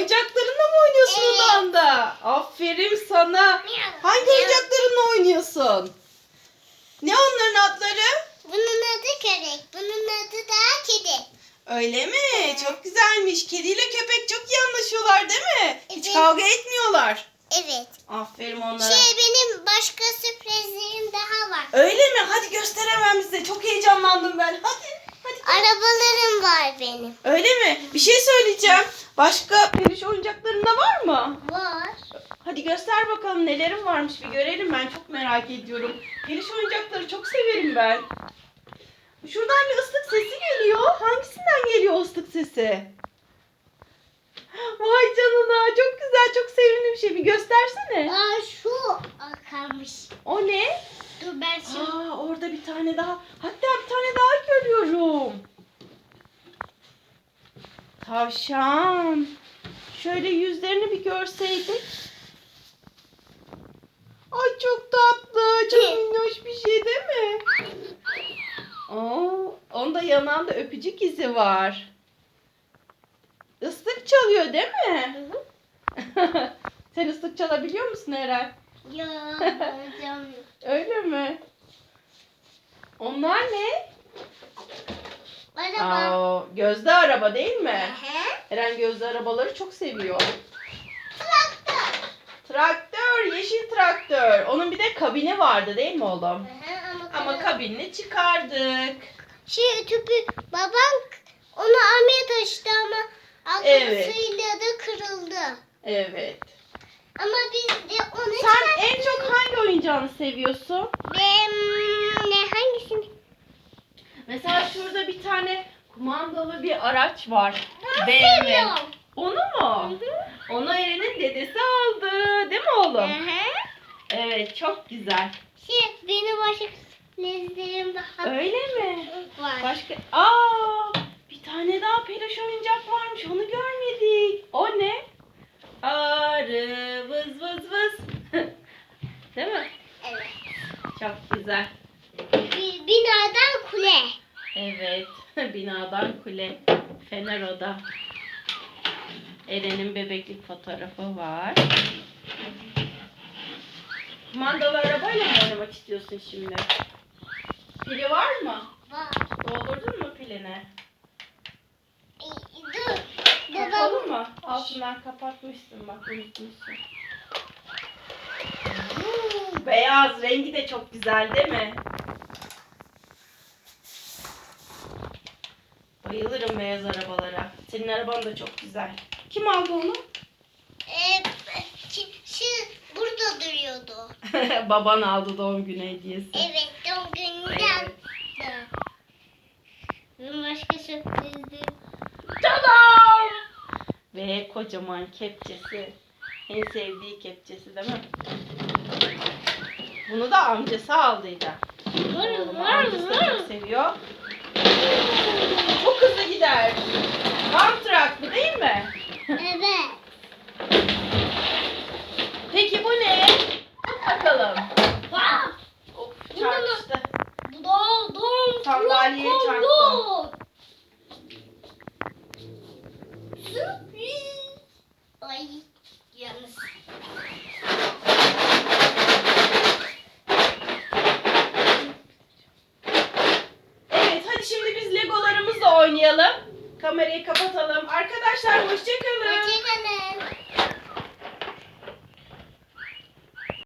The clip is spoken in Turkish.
Oyuncaklarınla mı oynuyorsun Evet. odanda? Aferin sana. Hangi oyuncaklarınla oynuyorsun? Ne onların adları? Bunun adı köpek. Bunun adı da kedi. Öyle mi? Çok güzelmiş. Kediyle köpek çok iyi anlaşıyorlar değil mi? Hiç Evet. kavga etmiyorlar. Evet. Aferin onlara. Şey benim başka sürprizlerim daha var. Öyle mi? Hadi göster hemen bize. Çok heyecanlandım ben. Hadi. Hadi. Arabalarım var benim. Öyle mi? Bir şey söyleyeceğim. Başka peluş oyuncakların da var mı? Var. Hadi göster bakalım nelerin varmış bir görelim. Ben çok merak ediyorum. Peluş oyuncakları çok severim ben. Şuradan bir ıslık sesi geliyor. Hangisinden geliyor o ıslık sesi? Vay canına çok güzel çok sevimli bir şey. Bir göstersene. Aa şu kalmış. O ne? Dur ben şimdi. Aa orada bir tane daha. Hatta bir tane daha görüyorum. Tavşan. Şöyle yüzlerini bir görseydik. Ay çok tatlı. Çok minnoş bir şey değil mi? Oo, onda yanağında öpücük izi var. Islık çalıyor değil mi? Sen ıslık çalabiliyor musun Eren? Hocam. Öyle mi? Onlar ne? Araba. Aa, gözde araba değil mi? Aha. Eren gözde arabaları çok seviyor. Traktör. Traktör, yeşil traktör. Onun bir de kabini vardı değil mi oğlum? Aha, ama, Ama kabinini çıkardık. Şey tüpü babam onu almaya taşıdı ama Evet. arkasıyla da kırıldı. Evet. Ama biz de onu Sen en çok hangi oyuncağını seviyorsun? Ben ne hangisini? Mesela şurada bir tane kumandalı bir araç var. BMW. seviyorum. Onu mu? Onu Eren'in dedesi aldı. Değil mi oğlum? Aha. Evet çok güzel. Şey benim başka lezzetlerim daha Öyle mi? var. Başka... Aa, bir tane daha peluş oyuncak varmış. Onu görmedik. O ne? Arı vız vız vız. Değil mi? Evet. Çok güzel. Bir, binadan kule. Evet. Binadan kule. Fener oda. Eren'in bebeklik fotoğrafı var. Kumandalı arabayla mı oynamak istiyorsun şimdi? Pili var mı? Var. Doldurdun mu pilini? Dur. Kapalı mı? Altından kapatmışsın bak unutmuşsun. Beyaz rengi de çok güzel değil mi? Bayılırım beyaz arabalara. Senin araban da çok güzel. Kim aldı onu? e, şu, şu burada duruyordu. Baban aldı doğum günü hediyesi. Evet doğum. Evet. Bunun başka sürprizdi. Tadam! Ve kocaman kepçesi. En sevdiği kepçesi değil mi? Bunu da amcası aldıydı. Oğlum amcası da çok seviyor. Kamerayı kapatalım. Arkadaşlar hoşçakalın. Hoşçakalın.